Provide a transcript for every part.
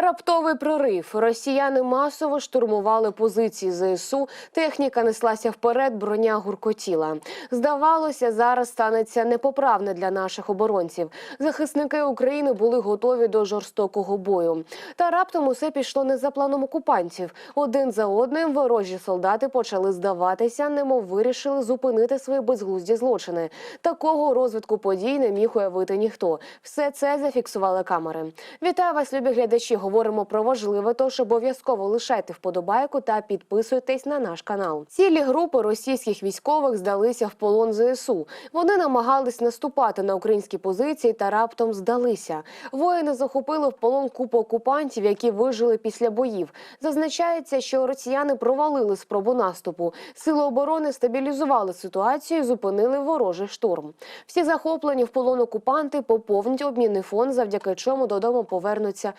Раптовий прорив. Росіяни масово штурмували позиції ЗСУ. Техніка неслася вперед, броня гуркотіла. Здавалося, зараз станеться непоправне для наших оборонців. Захисники України були готові до жорстокого бою. Та раптом усе пішло не за планом окупантів. Один за одним ворожі солдати почали здаватися, немов вирішили зупинити свої безглузді злочини. Такого розвитку подій не міг уявити ніхто. Все це зафіксували камери. Вітаю вас, любі глядачі. Говоримо про важливе, тож обов'язково лишайте вподобайку та підписуйтесь на наш канал. Цілі групи російських військових здалися в полон ЗСУ. Вони намагались наступати на українські позиції та раптом здалися. Воїни захопили в полон купу окупантів, які вижили після боїв. Зазначається, що росіяни провалили спробу наступу. Сили оборони стабілізували ситуацію, і зупинили ворожий штурм. Всі захоплені в полон окупанти поповнять обмінний фонд, завдяки чому додому повернуться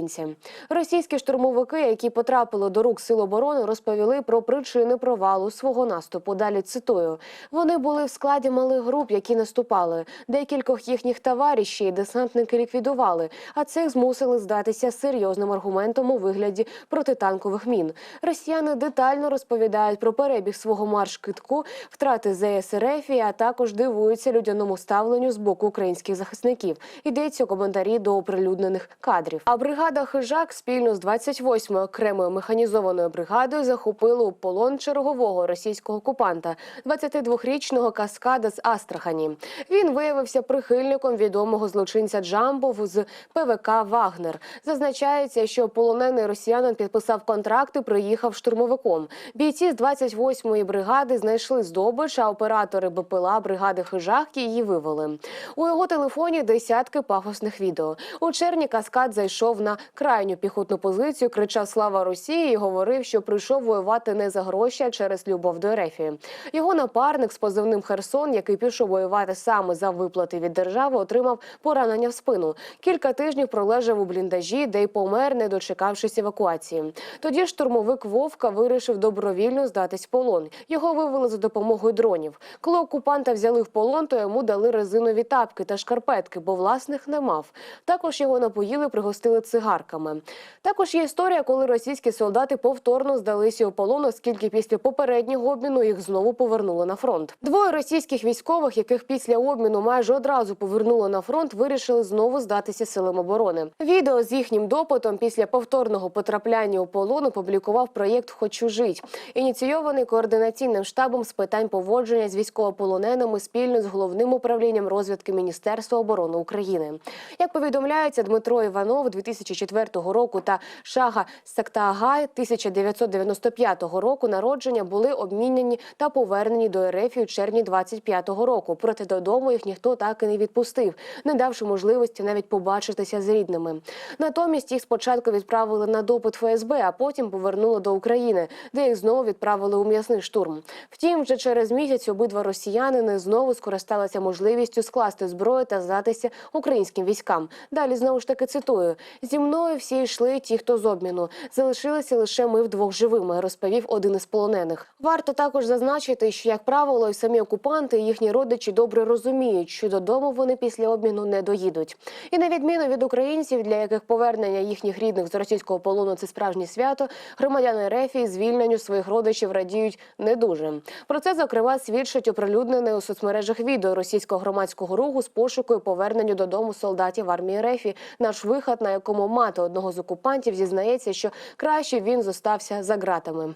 українці. Російські штурмовики, які потрапили до рук сил оборони, розповіли про причини провалу свого наступу. Далі цитую: вони були в складі малих груп, які наступали. Декількох їхніх товаришів десантники ліквідували, а цих змусили здатися серйозним аргументом у вигляді протитанкових мін. Росіяни детально розповідають про перебіг свого марш-китку, втрати ЗСРФ, а також дивуються людяному ставленню з боку українських захисників. Йдеться у коментарі до оприлюднених кадрів. А бригада Хижак спільно з 28-ю окремою механізованою бригадою захопили у полон чергового російського окупанта, 22-річного каскада з Астрахані. Він виявився прихильником відомого злочинця Джамбов з ПВК Вагнер. Зазначається, що полонений росіянин підписав контракт і приїхав штурмовиком. Бійці з 28-ї бригади знайшли здобич, а оператори БПЛА бригади Хижак її вивели. У його телефоні десятки пафосних відео. У червні каскад зайшов на крайню піхотну позицію, кричав Слава Росії і говорив, що прийшов воювати не за гроші, а через любов до Ерефії. Його напарник з позивним Херсон, який пішов воювати саме за виплати від держави, отримав поранення в спину. Кілька тижнів пролежав у бліндажі, де й помер, не дочекавшись евакуації. Тоді штурмовик Вовка вирішив добровільно здатись в полон. Його вивели за допомогою дронів. Коли окупанта взяли в полон, то йому дали резинові тапки та шкарпетки, бо власних не мав. Також його напоїли, пригостили цигарками. Також є історія, коли російські солдати повторно здалися у полон, оскільки після попереднього обміну їх знову повернули на фронт. Двоє російських військових, яких після обміну майже одразу повернули на фронт, вирішили знову здатися силам оборони. Відео з їхнім допитом після повторного потрапляння у полон опублікував проєкт Хочу жить, ініційований координаційним штабом з питань поводження з військовополоненими спільно з головним управлінням розвідки Міністерства оборони України. Як повідомляється, Дмитро Іванов 2004 року та Шага Сактаагай 1995 року народження були обміняні та повернені до РФ у червні 25-го року. Проте додому їх ніхто так і не відпустив, не давши можливості навіть побачитися з рідними. Натомість їх спочатку відправили на допит ФСБ, а потім повернули до України, де їх знову відправили у м'ясний штурм. Втім, вже через місяць обидва росіянини знову скористалися можливістю скласти зброю та здатися українським військам. Далі знову ж таки цитую: зі мною всі йшли ті, хто з обміну. Залишилися лише ми вдвох живими, розповів один із полонених. Варто також зазначити, що як правило, і самі окупанти і їхні родичі добре розуміють, що додому вони після обміну не доїдуть. І на відміну від українців, для яких повернення їхніх рідних з російського полону це справжнє свято, громадяни Рефії звільненню своїх родичів радіють не дуже. Про це зокрема свідчить оприлюднене у соцмережах відео російського громадського руху з пошуку і поверненню додому солдатів армії Рефі. Наш виход, на якому мати одного з окупантів зізнається, що краще він зостався за ґратами.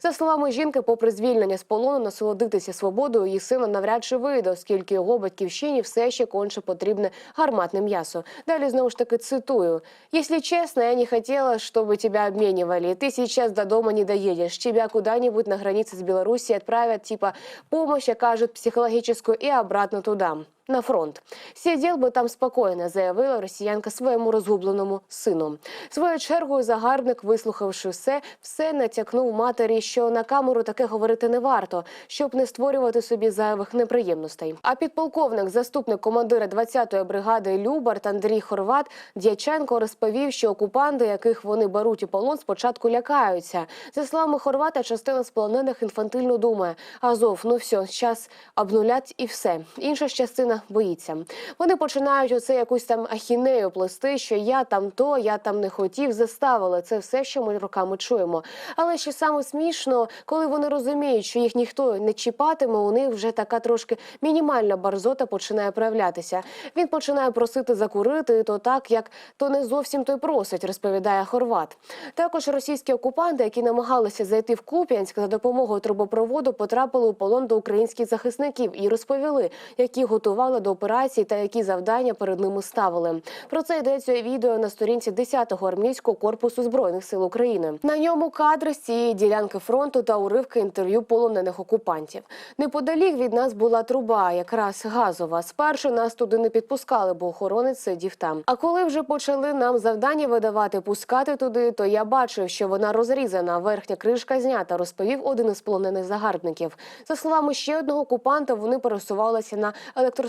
За словами жінки, попри звільнення з полону, насолодитися свободою її сина навряд чи вийде, оскільки його батьківщині все ще конче потрібне гарматне м'ясо. Далі знову ж таки цитую: «Якщо чесно, я не хотіла, щоб тебе обмінювали. Ти сейчас до дома не доедешь. Тебя куда-нибудь на границе с Белоруссией отправят, типа помощь окажут психологическую и обратно туда. На фронт сидів би там спокійно, заявила росіянка своєму розгубленому сину. Своєю чергою загарбник, вислухавши все, все натякнув матері, що на камеру таке говорити не варто, щоб не створювати собі зайвих неприємностей. А підполковник, заступник командира 20-ї бригади Любарт Андрій Хорват Дяченко розповів, що окупанти, яких вони беруть у полон, спочатку лякаються. За словами Хорвата, частина з полонених інфантильно думає: Азов, ну все, зараз обнулять і все. Інша частина Україна боїться. Вони починають оце якусь там ахінею плести, що я там то, я там не хотів, заставили. Це все, що ми роками чуємо. Але ще саме смішно, коли вони розуміють, що їх ніхто не чіпатиме, у них вже така трошки мінімальна барзота починає проявлятися. Він починає просити закурити, то так, як то не зовсім той просить, розповідає Хорват. Також російські окупанти, які намагалися зайти в Куп'янськ за допомогою трубопроводу, потрапили у полон до українських захисників і розповіли, які готували до операції та які завдання перед ними ставили. Про це йдеться відео на сторінці 10-го армійського корпусу збройних сил України. На ньому кадри з цієї ділянки фронту та уривки інтерв'ю полонених окупантів. Неподалік від нас була труба, якраз газова. Спершу нас туди не підпускали, бо охоронець сидів там. А коли вже почали нам завдання видавати, пускати туди, то я бачив, що вона розрізана, верхня кришка знята, розповів один із полонених загарбників. За словами ще одного окупанта, вони пересувалися на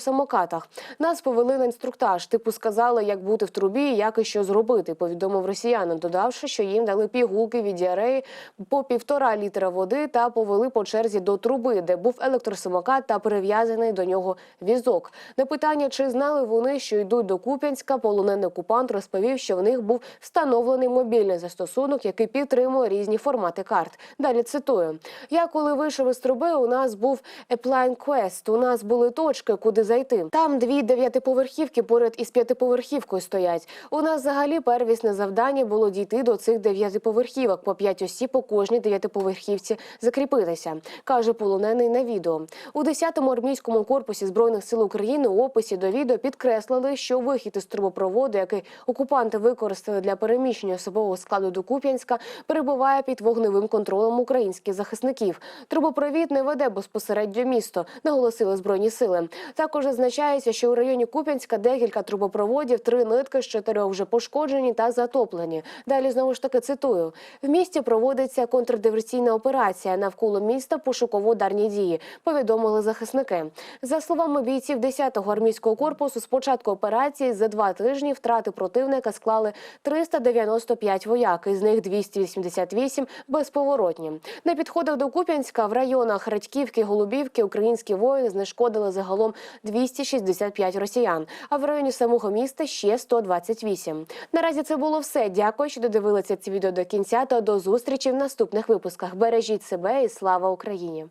електросамокатах. Нас повели на інструктаж. Типу сказали, як бути в трубі, як і що зробити. Повідомив росіянин, додавши, що їм дали пігулки від діареї по півтора літра води та повели по черзі до труби, де був електросамокат та прив'язаний до нього візок. На питання, чи знали вони, що йдуть до Куп'янська, полонений окупант розповів, що в них був встановлений мобільний застосунок, який підтримує різні формати карт. Далі цитую: я коли вийшов із труби, у нас був Appline Quest, У нас були точки, куди зайти. Там дві дев'ятиповерхівки поряд із п'ятиповерхівкою стоять. У нас взагалі первісне завдання було дійти до цих дев'ятиповерхівок по п'ять осіб по кожній дев'ятиповерхівці закріпитися, каже полонений на відео. У 10-му армійському корпусі збройних сил України у описі до відео підкреслили, що вихід із трубопроводу, який окупанти використали для переміщення особового складу до Куп'янська, перебуває під вогневим контролем українських захисників. Трубопровід не веде безпосередньо місто, наголосили збройні сили. Також зазначається, що у районі Куп'янська декілька трубопроводів, три нитки з чотирьох вже пошкоджені та затоплені. Далі знову ж таки цитую: в місті проводиться контрдиверсійна операція навколо міста пошуково-ударні дії. Повідомили захисники. За словами бійців 10-го армійського корпусу, з початку операції за два тижні втрати противника склали 395 вояк, із них 288 безповоротні. На підходах до Куп'янська в районах Радьківки, Голубівки українські воїни знешкодили загалом 265 росіян, а в районі самого міста ще 128. Наразі це було все. Дякую, що додивилися це відео до кінця. Та до зустрічі в наступних випусках. Бережіть себе і слава Україні!